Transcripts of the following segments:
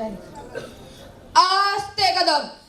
Nein. Azteca Dom.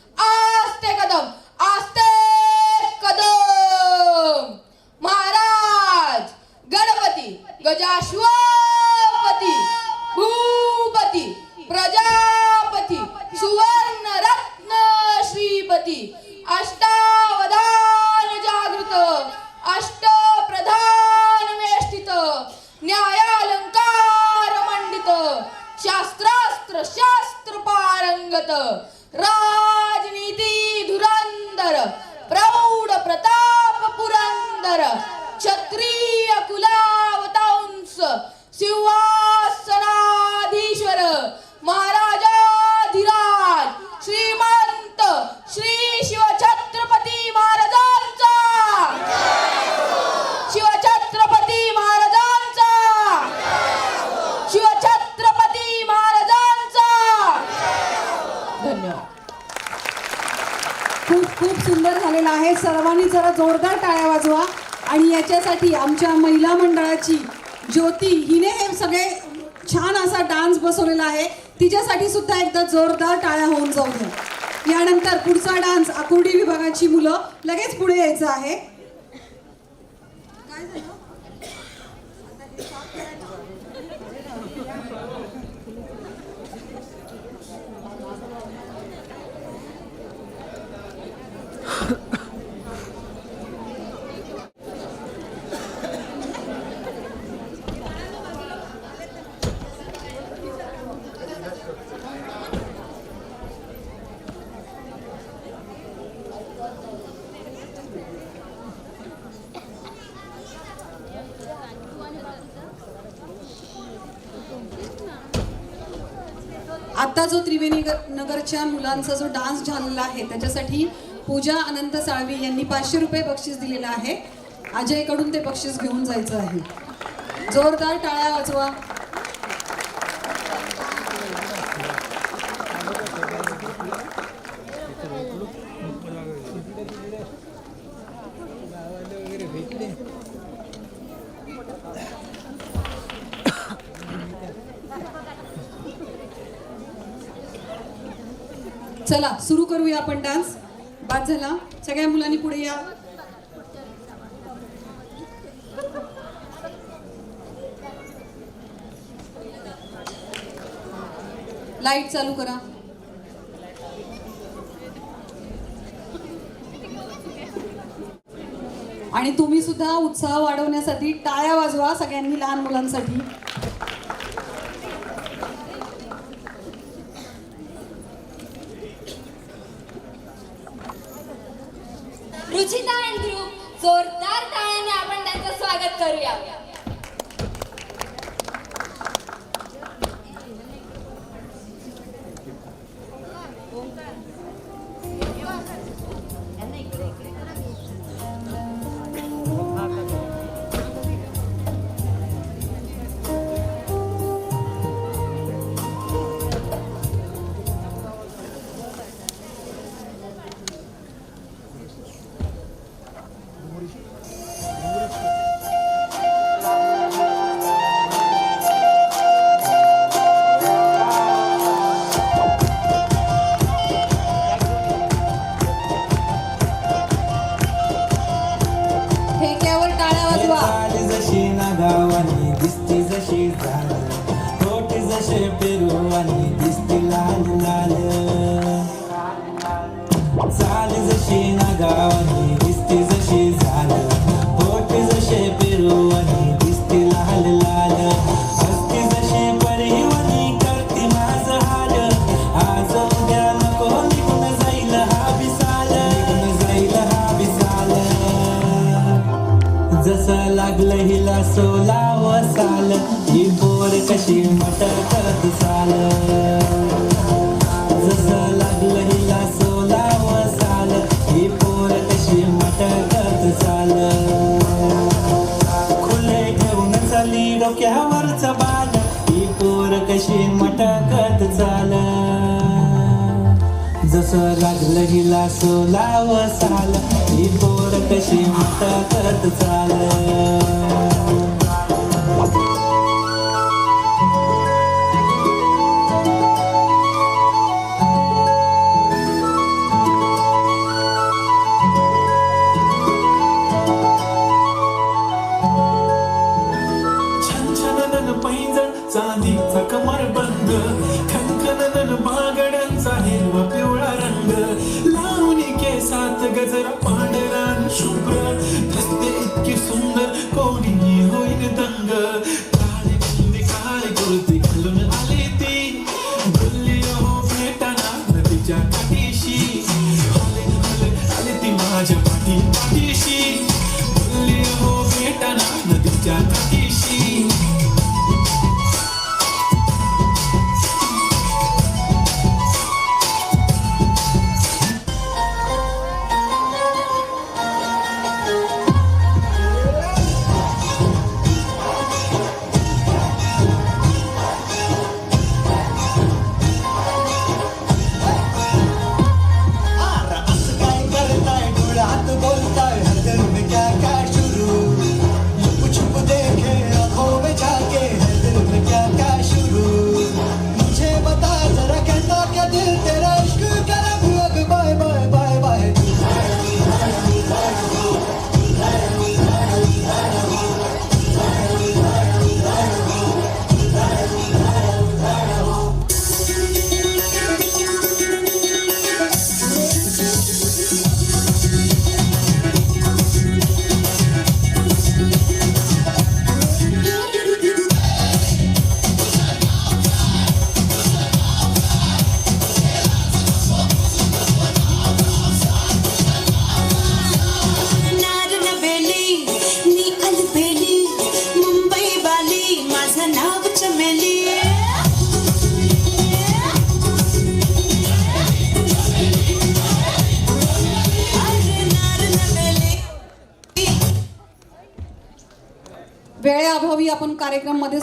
Sarah. जोरदार टाळ्या होऊन जाऊ द्या. यानंतर पुढचा डान्स आकुर्डी विभागाची मुलं लगेच पुढे यायचं आहे. काय झालं? आता जो त्रिवेणी नगरच्या मुलांचा जो डान्स झालेला आहे त्याच्यासाठी पूजा अनंत साळवी यांनी पाचशे रुपये बक्षीस दिलेलं आहे. अजयकडून ते बक्षीस घेऊन जायचं आहे. जोरदार टाळ्या वाजवा चला सुरू करूया आपण डान्स. बाद झाला. सगळ्या मुलांनी पुढे या. लाइट चालू करा. आणि तुम्ही सुद्धा उत्साह वाढवण्यासाठी टाळ्या वाजवा सगळ्यांनी लहान मुलांसाठी. असे जसे आणि दिसती लाल लाल. चाल जशी ना गावा कशी कशी मटकत चाल जसं लागलं हिला सोलाव साल. ही पोर कशी मटकत चाल खुले घेऊन चाली डोक्यावरच बाल. ही पोर कशी मटकत चाल जस लागलं हिला सोलाव साल. ही पोर कशी मटकत चाल gonna.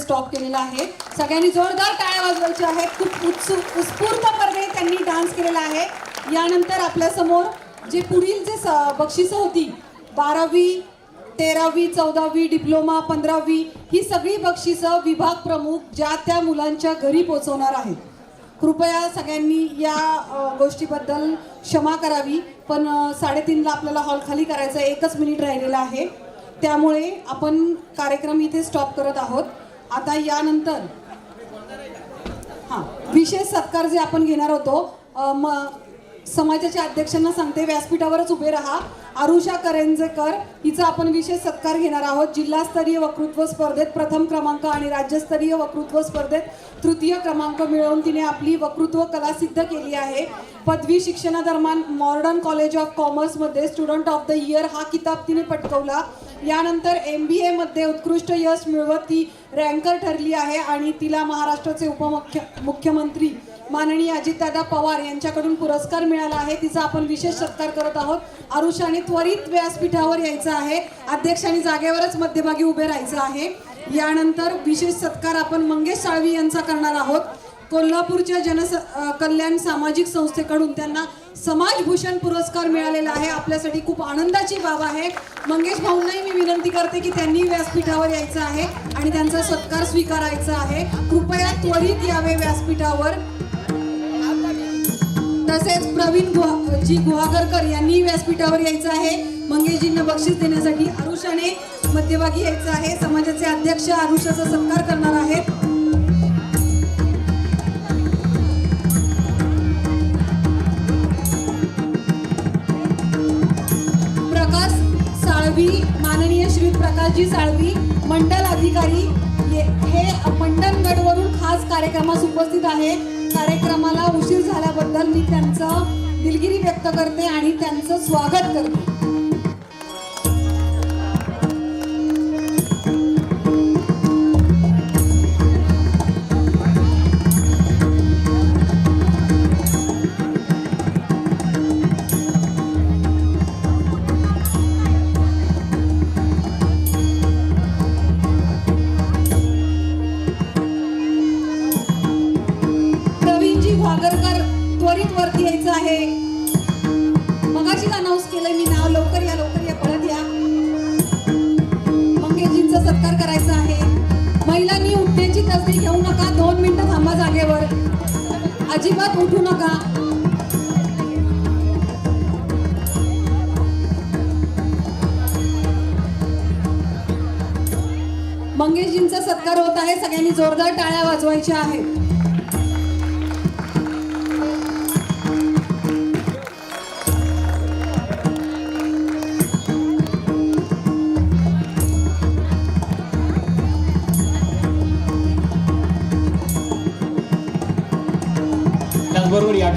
स्टॉप केलेला आहे. सगळ्यांनी जोरदार टाळ्या वाजवायचे आहेत. खूप उत्सुक उत्स्फूर्तपणे त्यांनी डान्स केलेला आहे. यानंतर आपल्यासमोर जे पुढील जे स- बक्षिसं होती बारावी तेरावी चौदावी डिप्लोमा पंधरावी ही सगळी बक्षिसं विभाग प्रमुख ज्या त्या मुलांच्या घरी पोहोचवणार आहेत. कृपया सगळ्यांनी या गोष्टीबद्दल क्षमा करावी. पण साडेतीनला आपल्याला हॉल खाली करायचा आहे. एकच मिनिट राहिलेला आहे. त्यामुळे आपण कार्यक्रम इथे स्टॉप करत आहोत. आता यानंतर हां विशेष सत्कार जे आपण घेणार होतो म समाजाच्या अध्यक्षांना सांगते व्यासपीठावरच उभे राहा. आरुषा करंजेकर हिचा आपण विशेष सत्कार घेणार आहोत. जिल्हास्तरीय वक्तृत्व स्पर्धेत प्रथम क्रमांक आणि राज्यस्तरीय वक्तृत्व स्पर्धेत तृतीय क्रमांक मिळवून तिने आपली वक्तृत्व कला सिद्ध केली आहे. पदवी शिक्षणादरम्यान मॉडर्न कॉलेज ऑफ कॉमर्समध्ये स्टुडंट ऑफ द इयर हा किताब तिने पटकवला. यानंतर एम बी एमध्ये उत्कृष्ट यश मिळवत ती रँकर ठरली आहे आणि तिला महाराष्ट्राचे उपमुख्य मुख्यमंत्री माननीय अजितदादा पवार यांच्याकडून पुरस्कार मिळाला आहे. तिचा आपण विशेष सत्कार करत आहोत. आरुषाने त्वरित व्यासपीठावर यायचं आहे. अध्यक्षांनी जागेवरच मध्यभागी उभे राहायचं आहे. यानंतर विशेष सत्कार आपण मंगेश साळवी यांचा करणार आहोत. कोल्हापूरच्या जनस कल्याण सामाजिक संस्थेकडून त्यांना समाजभूषण पुरस्कार मिळालेला आहे. आपल्यासाठी खूप आनंदाची बाब आहे. मंगेश भाऊंनाही मी विनंती करते की त्यांनी व्यासपीठावर यायचं आहे आणि त्यांचा सत्कार स्वीकारायचा आहे. कृपया त्वरित यावे व्यासपीठावर. तसेच प्रवीण गुहा जी गुहागरकर यांनी व्यासपीठावर यायचं आहे. मंगेशजींना बक्षीस देण्यासाठी आरुषाने मध्यभागी यायचं आहे. समाजाचे अध्यक्ष आरुषाचा सत्कार करणार आहेत. प्रकाशजी साळवी मंडल अधिकारी हे मंडनगडवरून खास कार्यक्रमास उपस्थित आहे कार्यक्रमाला उशीर झाल्याबद्दल मी त्यांचं दिलगिरी व्यक्त करते आणि त्यांचं स्वागत करते. अजिबात उठू नका. मंगेशजींचा सत्कार होत आहे. सगळ्यांनी जोरदार टाळ्या वाजवायच्या आहेत.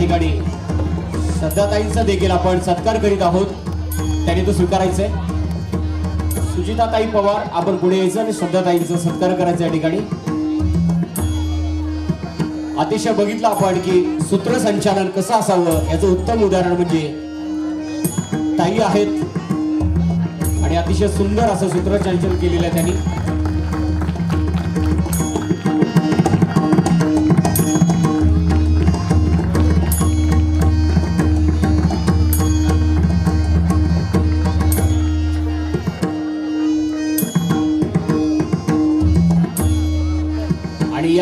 ठिकाणी श्रद्धाताईंचा देखील आपण सत्कार करीत आहोत. त्यांनी तो स्वीकारायचा आहे सुजिताताई पवार आपण पुढे यायचं आणि श्रद्धाताईंचा सत्कार करायचा या ठिकाणी. अतिशय बघितलं आपण की सूत्रसंचालन कसं असावं याचं उत्तम उदाहरण म्हणजे ताई आहेत. आणि अतिशय सुंदर असं सूत्रसंचालन केलेलं आहे त्यांनी.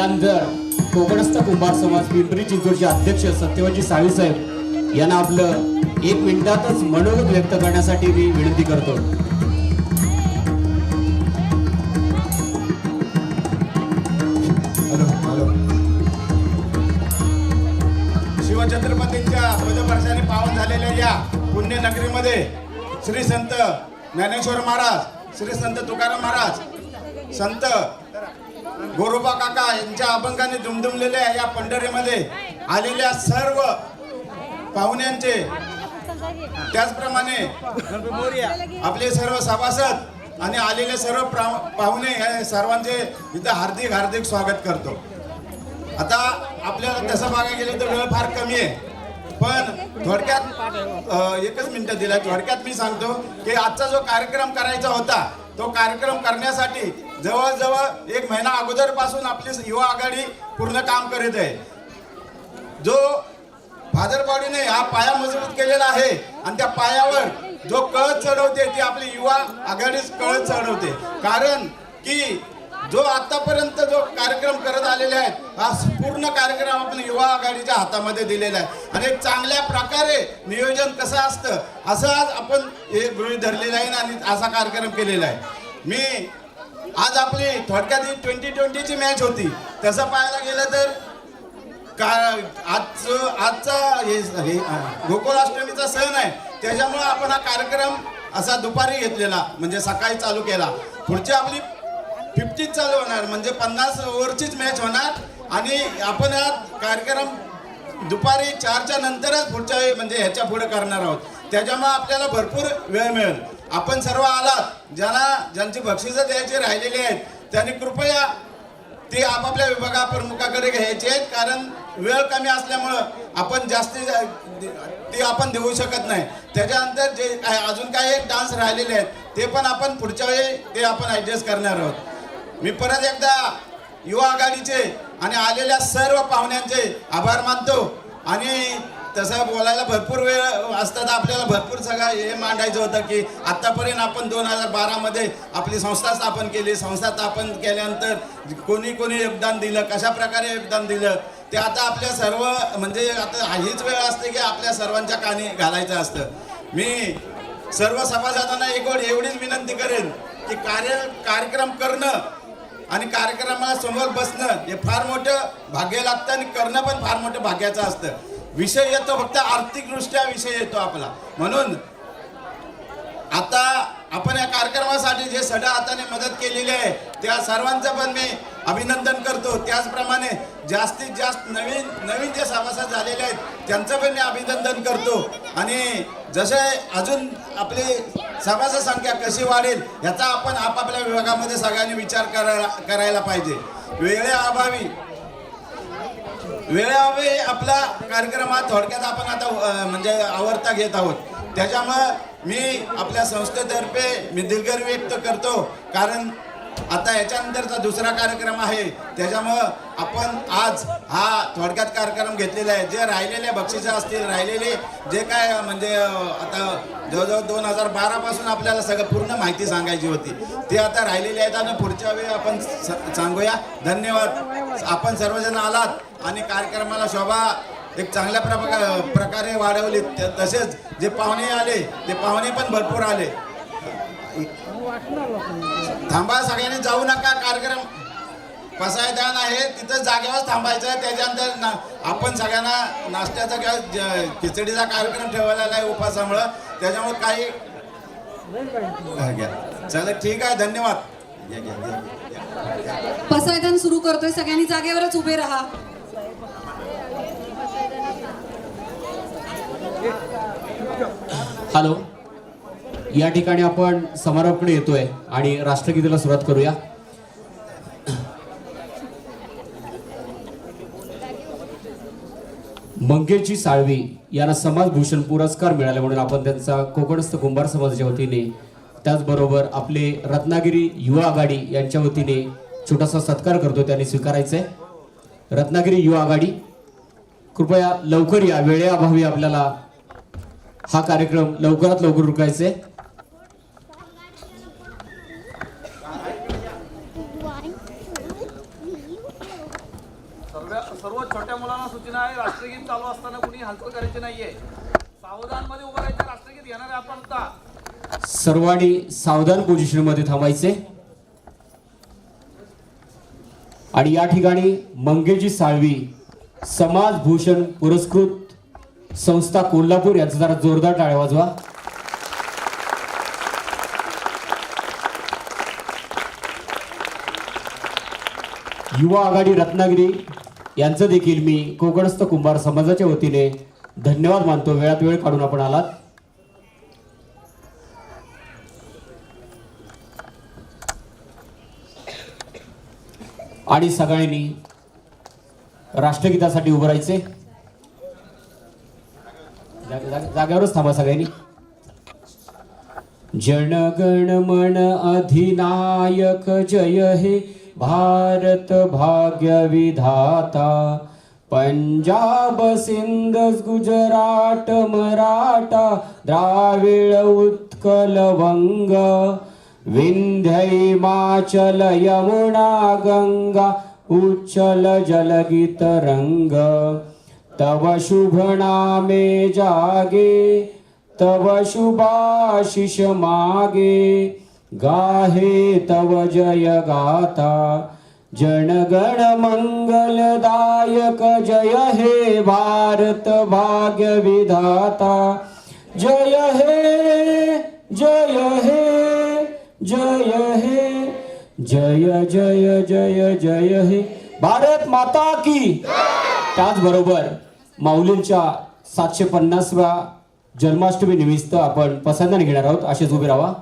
आणि कोकणस्थ कुंभार समाज पिंपरी चिंचवडचे अध्यक्ष सत्यवजी साळी साहेब यांना आपलं एक मिनिटातच मनोगत व्यक्त करण्यासाठी मी विनंती करतो. शिवछत्रपतींच्या पदपर्शाने पावन झालेल्या या पुण्यनगरीमध्ये श्री संत ज्ञानेश्वर महाराज श्री संत तुकाराम महाराज संत गोरोबा काका यांच्या अभंगाने दुमदुमलेल्या या पंढरीमध्ये आलेल्या सर्व पाहुण्यांचे. त्याचप्रमाणे आपले सर्व सभासद आणि आलेले सर्व प्रा- पाहुणे हे सर्वांचे इथं हार्दिक हार्दिक स्वागत करतो. आता आपल्याला तसं बघायला गेलं तर वेळ फार कमी आहे. पण थोडक्यात एकच मिनटं दिलं. थोडक्यात मी सांगतो की आजचा जो कार्यक्रम करायचा होता तो कार्यक्रम करण्यासाठी जवळजवळ एक महिना अगोदरपासून आपली युवा आघाडी पूर्ण काम करीत आहे. जो भादरपाडीने हा पाया मजबूत केलेला आहे आणि त्या पायावर जो कळत चढवते ती आपली युवा आघाडीच कळत चढवते. कारण की जो आतापर्यंत जो कार्यक्रम करत आलेले आहेत हा पूर्ण कार्यक्रम आपण युवा आघाडीच्या हातामध्ये दिलेला आहे. आणि एक चांगल्या प्रकारे नियोजन कसं असतं असं आज आपण हे गृहित धरलेलं आहे आणि असा कार्यक्रम केलेला आहे. मी आज आपली थोडक्यात ही ट्वेंटी ट्वेंटीची मॅच होती. तसं पाहायला गेलं तर का आज आजचा हे हे गोकुळाष्टमीचा सण आहे. त्याच्यामुळं आपण हा कार्यक्रम असा दुपारी घेतलेला म्हणजे सकाळी चालू केला. पुढची आपली फिफ्टीच चालू होणार म्हणजे पन्नास ओव्हरचीच मॅच होणार. आणि आपण हा कार्यक्रम दुपारी चारच्या नंतरच पुढच्या म्हणजे ह्याच्या पुढे करणार आहोत. त्याच्यामुळे आपल्याला भरपूर वेळ मिळेल. आपण सर्व आलात ज्यांना ज्यांची बक्षिसं द्यायची राहिलेली आहेत त्यांनी कृपया ते आपापल्या विभागा प्रमुखाकडे घ्यायचे आहेत कारण वेळ कमी असल्यामुळं आपण जास्ती ते आपण देऊ शकत नाही. त्याच्यानंतर जे काय अजून काही एक डान्स राहिलेले आहेत ते पण आपण पुढच्या वेळी ते आपण ॲडजस्ट करणार आहोत. मी परत एकदा युवा आघाडीचे आणि आलेल्या सर्व पाहुण्यांचे आभार मानतो. आणि तसं बोलायला भरपूर वेळ असतात. आपल्याला भरपूर सगळं हे मांडायचं होतं की आत्तापर्यंत आपण दोन हजार बारामध्ये आपली संस्था स्थापन केली. संस्था स्थापन केल्यानंतर कोणी कोणी योगदान दिलं? कशा प्रकारे योगदान दिलं? ते आता आपल्या सर्व म्हणजे आता हीच वेळ असते की आपल्या सर्वांच्या कानी घालायचं असतं. मी सर्व सभासदांना एक वेळ एवढीच विनंती करेन की कार्य कार्यक्रम करणं आणि कार्यक्रमाला समोर बसणं हे फार मोठं भाग्य लागतं आणि करणं पण फार मोठं भाग्याचं असतं. विषय येतो फक्त आर्थिकदृष्ट्या विषय येतो आपला. म्हणून आता आपण या कार्यक्रमासाठी जे सडा हाताने मदत केलेली आहे त्या सर्वांचं पण मी अभिनंदन करतो. त्याचप्रमाणे जास्तीत जास्त नवीन नवीन जे सभासद झालेले आहेत त्यांचं पण मी अभिनंदन करतो. आणि जसे अजून आपली सभासद संख्या कशी वाढेल याचा आपण आपापल्या विभागामध्ये सगळ्यांनी विचार करायला करायला पाहिजे. वेळेअभावी वेळावे आपला कार्यक्रम हा थोडक्यात आपण आता म्हणजे आवडता घेत आहोत. त्याच्यामुळं मी आपल्या संस्थेतर्फे मी दिलगिरी व्यक्त करतो. कारण आता याच्यानंतरचा दुसरा कार्यक्रम आहे. त्याच्यामुळं आपण आज हा थोडक्यात कार्यक्रम घेतलेला आहे. जे राहिलेले बक्षिसं असतील राहिलेले जे काय म्हणजे आता जवळजवळ दोन हजार बारापासून आपल्याला सगळं पूर्ण माहिती सांगायची होती. ते आता राहिलेली आहेत आणि पुढच्या वेळी आपण स- सांगूया. धन्यवाद. आपण सर्वजण आलात आणि कार्यक्रमाला शोभा एक चांगल्या प्रका प्रकारे वाढवली. तसेच जे पाहुणे आले ते पाहुणे पण भरपूर आले. थांबा सगळ्यांनी जाऊ नका. कार्यक्रम पसायदान आहे तिथं जागेवर थांबायचं आहे त्याच्यानंतर ना आपण सगळ्यांना नाश्त्याचा किंवा खिचडीचा कार्यक्रम ठेवलेला आहे उपासामुळं त्याच्यामुळे काही हा. चला ठीक आहे धन्यवाद. पसायदान सुरू करतोय सगळ्यांनी जागेवरच उभे राहा हॅलो या ठिकाणी आपण समारोपकडे येतोय आणि राष्ट्रगीतेला सुरुवात करूया मंगेशजी साळवी यांना समाजभूषण पुरस्कार मिळाले म्हणून आपण त्यांचा कोकणस्थ कुंभार समाजाच्या वतीने त्याचबरोबर आपले रत्नागिरी युवा आघाडी यांच्या वतीने छोटासा सत्कार करतो त्यांनी स्वीकारायचंय. रत्नागिरी युवा आघाडी कृपया लवकर या वेळेअभावी आपल्याला हा कार्यक्रम लवकरात लवकर रुकायचा आहे सर्व छोट्या मुलांना आहे राष्ट्रगीत चालू असताना कुणी हालचाल करायची नाहीये. सावधानमध्ये उभं राहायचं राष्ट्रगीत घेणार आहे आपण आता. सर्वांनी सावधान पोझिशनमध्ये थांबायचे. आणि या ठिकाणी मंगेजी साळवी समाज भूषण पुरस्कृत संस्था कोल्हापूर यांचा जरा जोरदार टाळ्या वाजवा. युवा आघाडी रत्नागिरी यांचं देखील मी कोकणस्थ कुंभार समाजाच्या वतीने धन्यवाद मानतो. वेळात वेळ काढून आपण आलात. आणि सगळ्यांनी राष्ट्रगीतासाठी उभं राहायचे जागेवरच थांबा सगळ्यांनी. जनगण मन अधिनायक जय हे. भारत भाग्य विधाता। पंजाब सिंध गुजरात मराठा द्राविड उत्कल वंग। विंध्य यमुना गंगा उच्चल जलगित रंग। तव शुभ नामे जागे तव शुभाशिष मागे। गाहे तव जय गाथा जनगण मंगलदायक जय हे भारत भाग्य विधाता। जय हे जय हे जय हे जय जय जय जय हे। भारत माता की। त्याचबरोबर माऊलींच्या सातशे पन्नासव्या जन्माष्टमी निमित्त आपण पसंदाने घेणार आहोत. असेच उभे राहा.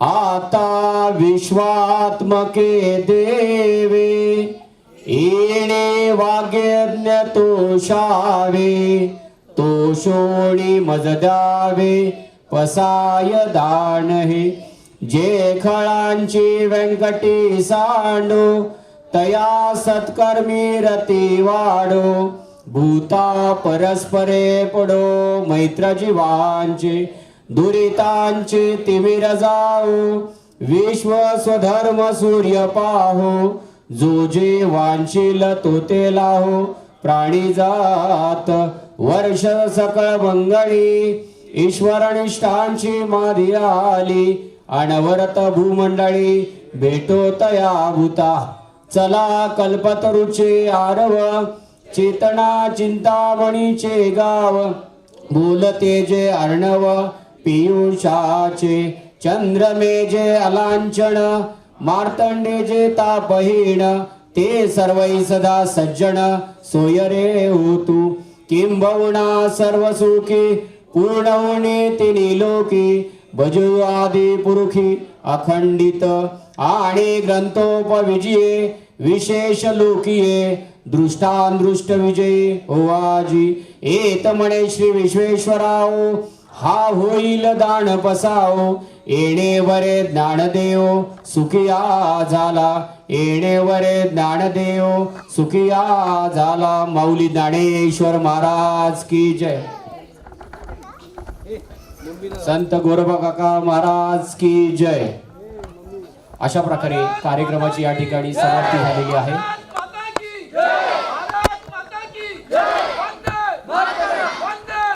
आता विश्वात्मके देवे येणे वाग्यज्ञ तोषावे तोषोणी मज द्यावे पसाय दान हे जे खळांची व्यंकटी सांडो तया सत्कर्मी रती वाढो भूता परस्परे पडो मैत्र जीवांचे दुरितांचे तिमिर जाओ विश्व स्वधर्म सूर्य पाहो जो जे वांशील तो ते लाहो प्राणी जात वर्ष सकळ मंगळी ईश्वरनिष्ठांची माधी आली अनवरत भूमंडळी भेटो तया भूता चला कल्पतरुचे आरव चेतना चिंतामणीचे गाव बोलते जे अर्णव पियुषाचे चंद्रमेजे जे मार्तंडेजे मार्तंडे जे ते सर्वै सदा सज्जन सोयरे होतु. होतू किंबहुना सर्व सुखी पूर्णवणे होणे लोकी भजू आदी पुरुखी अखंडित. आणि ग्रंथोपविजये विशेष लोकीये दृष्टांदृष्ट विजयी ओवाजी. एत म्हणे श्री विश्वेश्वराओ हा होईल दान बसाव येणेवरे ज्ञानदेव सुखिया झाला. येणेवरे ज्ञानदेव सुखिया झाला. माऊली ज्ञानेश्वर महाराज की जय. संत गोरबा काका महाराज की जय. अशा प्रकारे कार्यक्रमाची या ठिकाणी समाप्ती झालेली आहे.